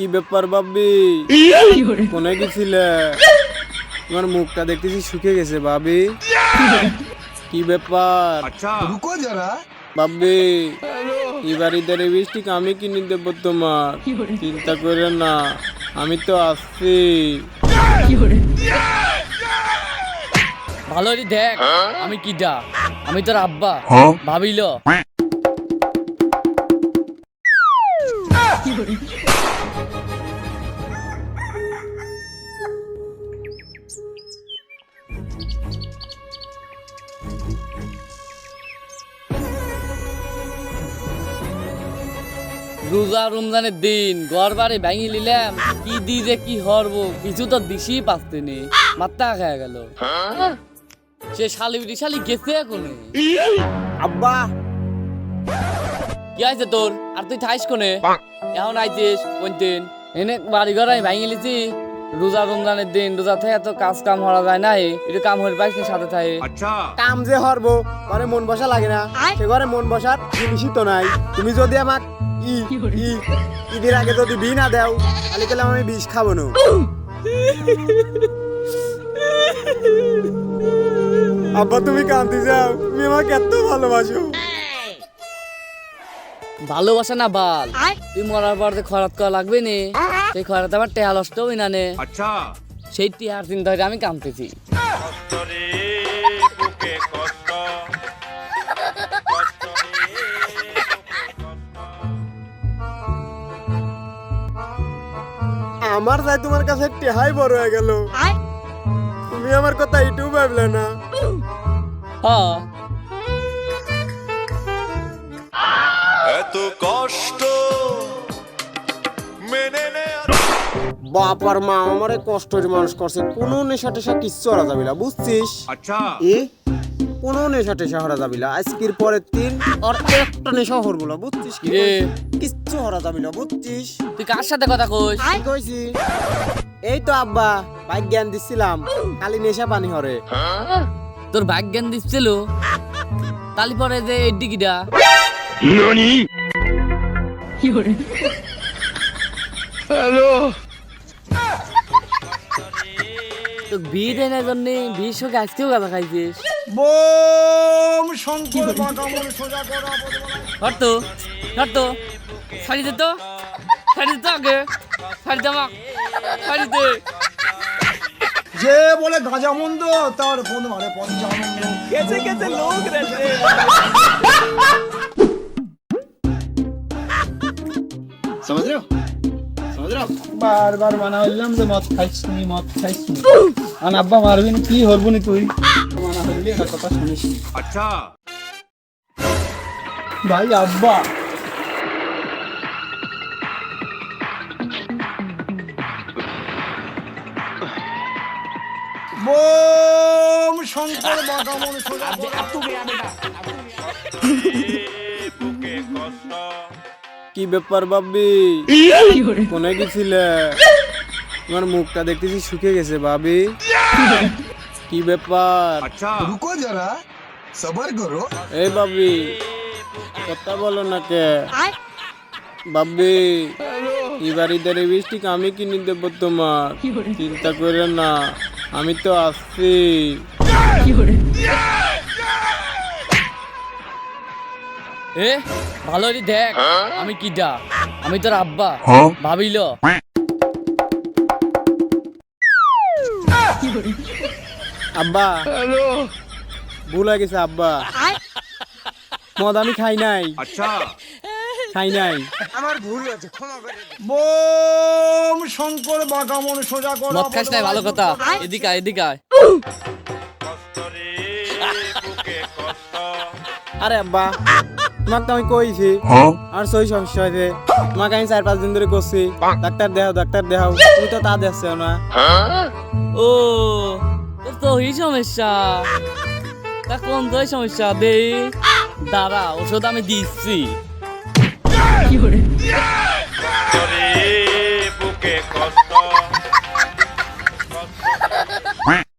কি ব্যাপার ভাববি কোনে গেছিলে? আমার মুখটা দেখতেছি শুকিয়ে গেছে ভাবি। কি ব্যাপার? আচ্ছা। রুকো যারা। বাবি এবার ইদারে বৃষ্টি আমি কিনে দেব তোমার। চিন্তা করে না আমি তো আসছি। ভালো দেখ আমি কিটা আমি তোর আব্বা। হ্যাঁ? ভাবিল? রোজা রমজানের দিন ঘর বাড়ি ভেঙে নিলাম। কি দি যে কি হরব কিছু তো দিশি পাচ্তেনি মাত্রা খেয়ে গেল। সে শালি বিটি শালি গেছে এখনে আব্বা। কি আছে তোর? আর তুই থাইস কোনে? এখন আইছিস কোনদিন? এনে বাড়ি ঘর আমি ভাঙি লিছি রোজা রমজানের দিন রোজা থেকে এত কাজ কাম হরা যায় না একটু কাম হয়ে পাইস সাথে থাকে কাম যে হরবো ঘরে মন বসা লাগে না। সে ঘরে মন বসার জিনিসই তো নাই। তুমি যদি আমাক ই ই ঈদের আগে যদি বি না দেও তাহলে কেলাম আমি বিষ খাব না। আব্বা তুমি কান্দি যাও। তুমি আমাকে এত ভালোবাসো। ভালোবাসা না বাল। তুই মরার পর যে খরাত করা লাগবে নে সেই খরাতে আমার টেহা নষ্ট হই না নে। আচ্ছা। সেই টিহার চিন্তা করে আমি কামতেছি আমার যাই তোমার কাছে টেহাই বড় হয়ে গেল। তুমি আমার কথা এইটুকু ভাবলে না। এত কষ্ট মেনে নেয়া মা আমারে কষ্টের মানুষ করছে কোনো নেশা টেশা কিচ্ছু যাবি না বুঝছিস? আচ্ছা। এ কোনো নেশা টেশা হরা যাবি না আজকের পরের দিন আর একটা নেশা হরবো না বুঝছিস কি? কিচ্ছু হরা যাবি না বুঝছিস? তুই কার সাথে কথা কইস? কি কইছি এই তো আব্বা বাইক জ্ঞান দিছিলাম খালি নেশা পানি হরে। তোর ভাগ জ্ঞান দিচ্ছিল তালি পরে যে এই ডিগিটা। দেয় না খাইছিস। তো আগে। যে বলে গাঁজা মন্দ তার ফোন মারে পঞ্চামন্দ কেছে কেছে লোক রে বারবার মানা হইলাম যে মদ খাইছ নি মদ খাইছ নি। আর আব্বা মারবি কি হরবু নি তুই? মানা হইলি এটা কথা শুনিস আচ্ছা। ভাই আব্বা। বোম শঙ্কর বাগামন সোজা এত বেয়া বেটা বুকে কষ্ট। কি ব্যাপার ভাববি কোনে গেছিলে? তোমার মুখটা দেখতেছি শুকিয়ে গেছে ভাবি। কি ব্যাপার? আচ্ছা। রুকো যারা সবার করো। এই ভাবি কথা বলো না কে? ভাবি এবার ঈদের লিপস্টিক আমি কিনে দেবো তোমার। চিন্তা করে না আমি তো আসছি। এ ভালো করে দেখ আমি কিডা? আমি তোর আব্বা। হ্যাঁ? ভাবিল। আব্বা হ্যালো। গেছে আব্বা। মদ আমি খাই নাই। আচ্ছা। খাই নাই। আমার ভুল হয়েছে ক্ষমা করে শঙ্কর বাগামন সোজা করো মদ খাস ভালো কথা। এদিকে এদিকে আরে আব্বা। তোমাকে তো আমি কইছি। আর সই সমস্যা হয়েছে তোমাকে আমি চার পাঁচ দিন ধরে করছি ডাক্তার দেখাও ডাক্তার দেখাও। তুমি তো তা দেখছ না। ও তোর তো ওই সমস্যা। তা কোন তো সমস্যা দে দাঁড়া ওষুধ আমি দিচ্ছি। কি করে? বুকে কষ্ট।